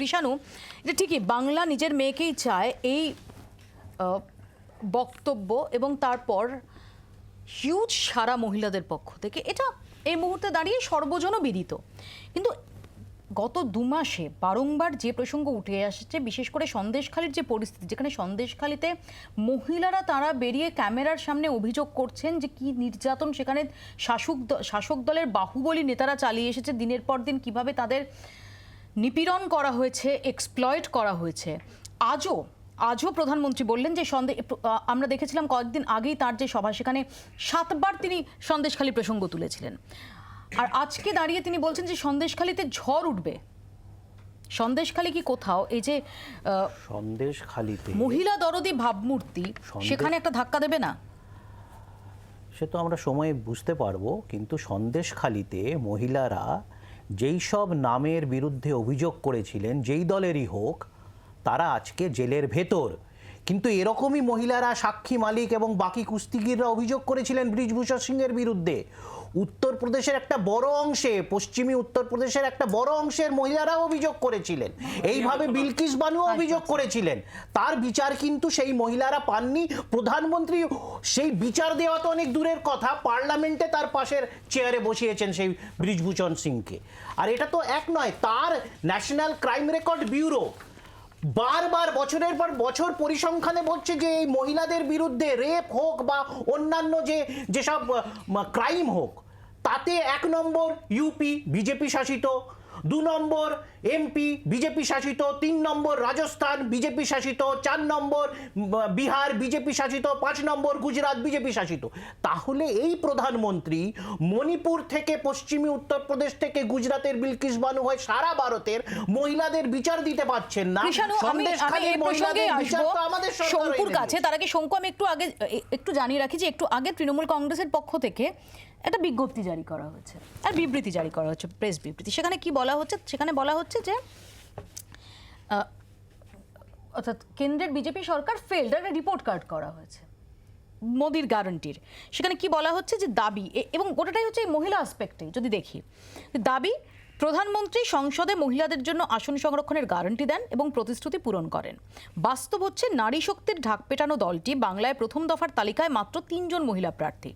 কৃষাণু, এটা ঠিকই, বাংলা নিজের মেয়েকেই চায় এই বক্তব্য এবং তারপর হিউজ সারা মহিলাদের পক্ষ থেকে। এটা এই মুহূর্তে দাঁড়িয়ে সর্বজন বিদিত। কিন্তু গত দু মাসে বারংবার যে প্রসঙ্গ উঠে আসছে, বিশেষ করে সন্দেশখালির যে পরিস্থিতি, যেখানে সন্দেশখালিতে মহিলারা তারা বেরিয়ে ক্যামেরার সামনে অভিযোগ করছেন যে কি নির্যাতন সেখানে শাসক শাসক দলের বাহুবলী নেতারা চালিয়ে এসেছে, দিনের পর দিন কীভাবে তাদের নিপীড়ন করা হয়েছে এক্সপ্লয়েট করা হয়েছে। আজও আজও প্রধানমন্ত্রী বললেন যে সন্দেহ আমরা দেখেছিলাম কয়েকদিন আগেই তার যে সভা সেখানে সাতবার তিনি সন্দেশখালী প্রসঙ্গ তুলেছিলেন। আর আজকে দাঁড়িয়ে তিনি বলছেন যে সন্দেশখালীতে ঝড় উঠবে। সন্দেশখালী কি কোথাও? এই যে আহ, সন্দেশ খালিতে মহিলা দরদি ভাবমূর্তি সেখানে একটা ধাক্কা দেবে না? সে তো আমরা সময়ে বুঝতে পারব কিন্তু সন্দেশ খালিতে মহিলারা যেই সব নামের বিরুদ্ধে অভিযোগ করেছিলেন, যেই দলেরই হোক, তারা আজকে জেলের ভেতর। কিন্তু এরকমই মহিলারা সাক্ষী মালিক এবং বাকি কুস্তিগিররা অভিযোগ করেছিলেন ব্রিজভূষণ সিংয়ের বিরুদ্ধে। উত্তরপ্রদেশের একটা বড় অংশে পশ্চিমী উত্তরপ্রদেশের একটা বড় অংশের মহিলারাও অভিযোগ করেছিলেন। এইভাবে বিলকিস বানুও অভিযোগ করেছিলেন। তার বিচার কিন্তু সেই মহিলারা পাননি। প্রধানমন্ত্রী সেই বিচার দেওয়া তো অনেক দূরের কথা। পার্লামেন্টে তার পাশের চেয়ারে বসিয়েছেন সেই ব্রিজভূষণ সিংকে। আর এটা তো এক নয় তার ন্যাশনাল ক্রাইম রেকর্ড ব্যুরো। বারবার বছরের পর বছর পরিসংখ্যানে বলছে যে এই মহিলাদের বিরুদ্ধে রেপ হোক বা অন্যান্য যে যেসব ক্রাইম হোক তাতে এক নম্বর ইউপি বিজেপি শাসিত দু নম্বর এমপি বিজেপি শাসিত তিন নম্বর রাজস্থান বিজেপি শাসিত চার নম্বর বিহার বিজেপি শাসিত পাঁচ নম্বর গুজরাট বিজেপি শাসিত। তাহলে এই প্রধানমন্ত্রী মণিপুর থেকে পশ্চিমী উত্তরপ্রদেশ থেকে গুজরাটের বিলকিস বানু হয়ে সারা ভারতের। মহিলাদের বিচার দিতে পারছেন না। শঙ্কুর কাছে তার আগে শঙ্কু আমি একটু আগে একটু জানিয়ে রাখি যে একটু আগে তৃণমূল কংগ্রেসের পক্ষ থেকে একটা বিজ্ঞপ্তি জারি করা হয়েছে, আর বিবৃতি জারি করা হচ্ছে প্রেস বিবৃতি। সেখানে কি বলা হচ্ছে? সেখানে বলা হচ্ছে যে অর্থাৎ কেন্দ্রের বিজেপি সরকার ফেল্ড একটা রিপোর্ট কার্ড করা হয়েছে, মোদির গ্যারান্টির সেখানে কি বলা হচ্ছে যে দাবি এবং গোটাটাই হচ্ছে এই মহিলা আসপেক্টে যদি দেখি দাবি প্রধানমন্ত্রী সংসদে মহিলাদের জন্য আসন সংরক্ষণের গ্যারান্টি দেন এবং প্রতিশ্রুতি পূরণ করেন। বাস্তব হচ্ছে নারী শক্তির ঢাক পেটানো দলটি বাংলায় প্রথম দফার তালিকায় মাত্র তিনজন মহিলা প্রার্থী।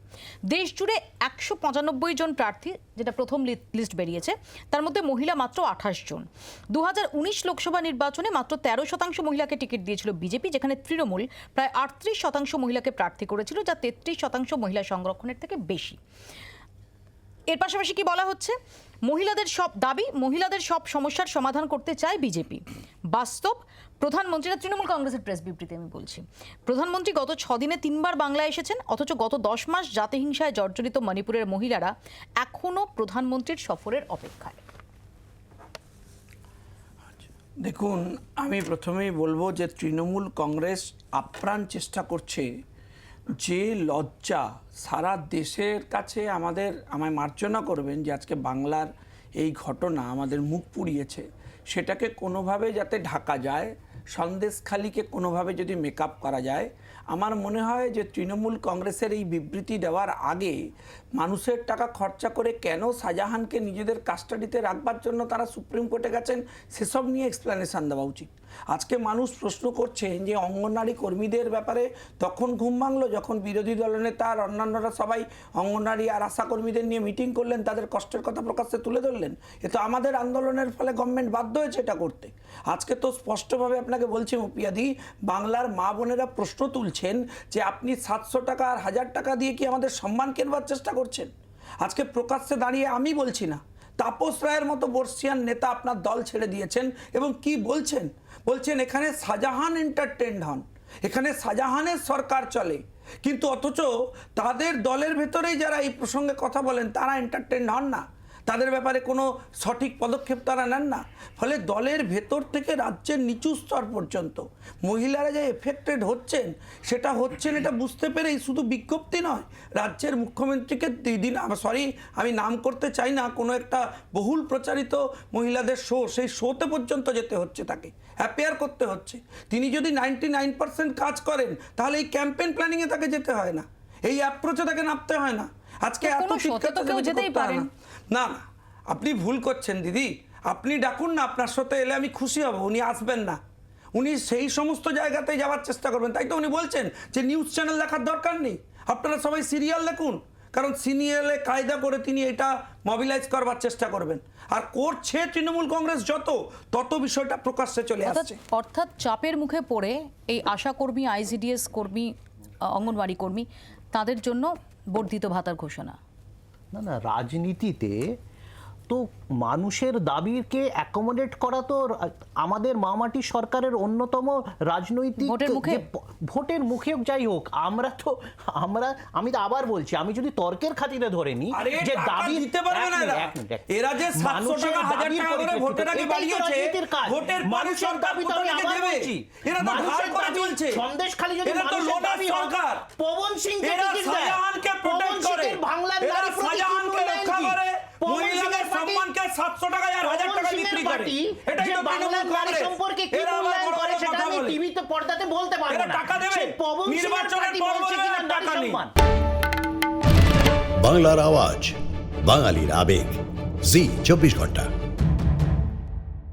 দেশ জুড়ে একশো পঁচানব্বই জন প্রার্থী, যেটা প্রথম লিস্ট বেরিয়েছে, তার মধ্যে মহিলা মাত্র আঠাশ জন। দু হাজার উনিশ লোকসভা নির্বাচনে মাত্র তেরো শতাংশ মহিলাকে টিকিট দিয়েছিল বিজেপি, যেখানে তৃণমূল প্রায় আটত্রিশ শতাংশ মহিলাকে প্রার্থী করেছিল, যা তেত্রিশ শতাংশ মহিলা সংরক্ষণের থেকে বেশি। এর পাশাপাশি কি বলা হচ্ছে? মহিলাদের সব দাবি, মহিলাদের সব সমস্যার সমাধান করতে চায় বিজেপি। বাস্তব প্রধানমন্ত্রীরা তৃণমূল কংগ্রেসের প্রেস বিবৃতি আমি বলছি। প্রধানমন্ত্রী গত ছদিনে তিনবার বাংলায় এসেছেন, অথচ গত দশ মাস জাতিহিংসায় জর্জরিত মণিপুরের মহিলারা এখনও প্রধানমন্ত্রীর সফরের অপেক্ষায়। দেখুন, আমি প্রথমেই বলব যে তৃণমূল কংগ্রেস আপ্রাণ চেষ্টা করছে যে লজ্জা সারা দেশের কাছে আমাদের, আমায় মার্জনা করবেন যে আজকে বাংলার এই ঘটনা আমাদের মুখ পুড়িয়েছে, সেটাকে কোনোভাবে যাতে ঢাকা যায়, সন্দেশখালিকে কোনোভাবে যদি মেকআপ করা যায়, আমার মনে হয় যে তৃণমূল কংগ্রেসের এই বিবৃতি দেওয়ার আগে মানুষের টাকা খরচা করে কেন শাহজাহানকে নিজেদের কাস্টাডিতে রাখবার জন্য তারা সুপ্রিম কোর্টে গেছেন, সেসব নিয়ে এক্সপ্লেনেশন দেওয়া উচিত। আজকে মানুষ প্রশ্ন করছেন যে অঙ্গনওয়াড়ি কর্মীদের ব্যাপারে তখন ঘুম ভাঙলো, যখন বিরোধী দলনেতা আর অন্যান্যরা সবাই অঙ্গনওয়াড়ি আর আশা কর্মীদের নিয়ে মিটিং করলেন, তাদের কষ্টের কথা প্রকাশ্যে তুলে ধরলেন। এ তো আমাদের আন্দোলনের ফলে গভর্নমেন্ট বাধ্য হয়েছে এটা করতে। আজকে তো স্পষ্টভাবে আপনাকে বলছি মুপিয়াদি, বাংলার মা বোনেরা প্রশ্ন তুলছেন যে আপনি সাতশো টাকা আর হাজার টাকা দিয়ে কি আমাদের সম্মান কেনবার চেষ্টা করছেন? আজকে প্রকাশ্যে দাঁড়িয়ে আমি বলছি না। তাপস রায়ের মতো বর্ষিয়ান নেতা আপনার দল ছেড়ে দিয়েছেন এবং কি বলছেন? বলছেন, এখানে শাহজাহান এন্টারটেন্ড হন। এখানে শাহজাহানের সরকার চলে। কিন্তু অথচ তাদের দলের ভেতরেই যারা এই প্রসঙ্গে কথা বলেন, তারা এন্টারটেন্ড হন না। তাদের ব্যাপারে কোনো সঠিক পদক্ষেপ তারা নেন না। ফলে দলের ভেতর থেকে রাজ্যের নিচু স্তর পর্যন্ত মহিলারা যে এফেক্টেড হচ্ছেন, সেটা হচ্ছেন এটা বুঝতে পেরেই শুধু বিজ্ঞপ্তি নয়, রাজ্যের মুখ্যমন্ত্রীকে দিন সরি আমি নাম করতে চাই না, কোনো একটা বহুল প্রচারিত মহিলাদের শো সেই শোতে পর্যন্ত যেতে হচ্ছে তাকে অ্যাপেয়ার করতে হচ্ছে। তিনি যদি নাইনটি নাইন পার্সেন্ট কাজ করেন, তাহলে এই ক্যাম্পেন প্ল্যানিংয়ে তাকে যেতে হয় না, এই অ্যাপ্রোচে তাকে নামতে হয় না। আজকে এত তো কেউ যেতেই পারেন। না। না না আপনি ভুল করছেন দিদি। আপনি ডাকুন না আপনার সাথে এলে আমি খুশি হব উনি আসবেন না। উনি সেই সমস্ত জায়গাতে যাওয়ার চেষ্টা করবেন। তাই তো উনি বলছেন যে নিউজ চ্যানেল দেখার দরকার নেই। আপনারা সবাই সিরিয়াল দেখুন। কারণ সিনিয়রে কায়দা করে তিনি এটা মবিলাইজ করবার চেষ্টা করবেন। আর করছে তৃণমূল কংগ্রেস যত তত বিষয়টা প্রকাশ্যে চলে আসছে। অর্থাৎ চাপের মুখে পড়ে এই আশা কর্মী আইসিডিএস কর্মী অঙ্গনওয়াড়ি কর্মী তাদের জন্য বর্ধিত ভাতার ঘোষণা না না রাজনীতিতে তো মানুষের দাবিকে অ্যাকোমোডেট করা তো আমাদের মামাটি সরকারের অন্যতম রাজনৈতিক ভোটের মুখে? ভোটের মুখে যাই হোক আমরা তো আমরা আমি তো আবার বলছি আমি যদি তর্কের খাতিরে ধরে নিই যে দাবি দিতে পারবে না এরা। যে 700 টাকা, 1000 টাকা করে ভোটের আগে বাড়িয়েছে। ভোটের মানুষের দাবি তো আমি আবার বলছি। এরা তো ধার করে চলছে। সন্দেশখালী যদি মানুষের দাবি হয়, সরকার। পবন সিংকে এরা টিকিট দেয়। শাহজাহানকে পবন protect করে। সিংয়ের বাংলার এরা নারী প্রতীক শাহজাহানকে উন্নয়ন রক্ষা কি? করে। পবন মহিলাদের সিংয়ের পার্টি- সম্মানকে 700 টাকায় আর 1000 পবন টাকায় সিংয়ের বিক্রি করে। পার্টি যে বাংলার নারী সম্পর্কে কি মূল্যায়ন করে সেটা আমি টিভিতে পর্দাতে বলতে পারব না। টাকা দেবে। নির্বাচনের পর বলছে কিনা টাকা নেই। বাংলার আওয়াজ বাঙালির আবেগ। জি চব্বিশ ঘণ্টা।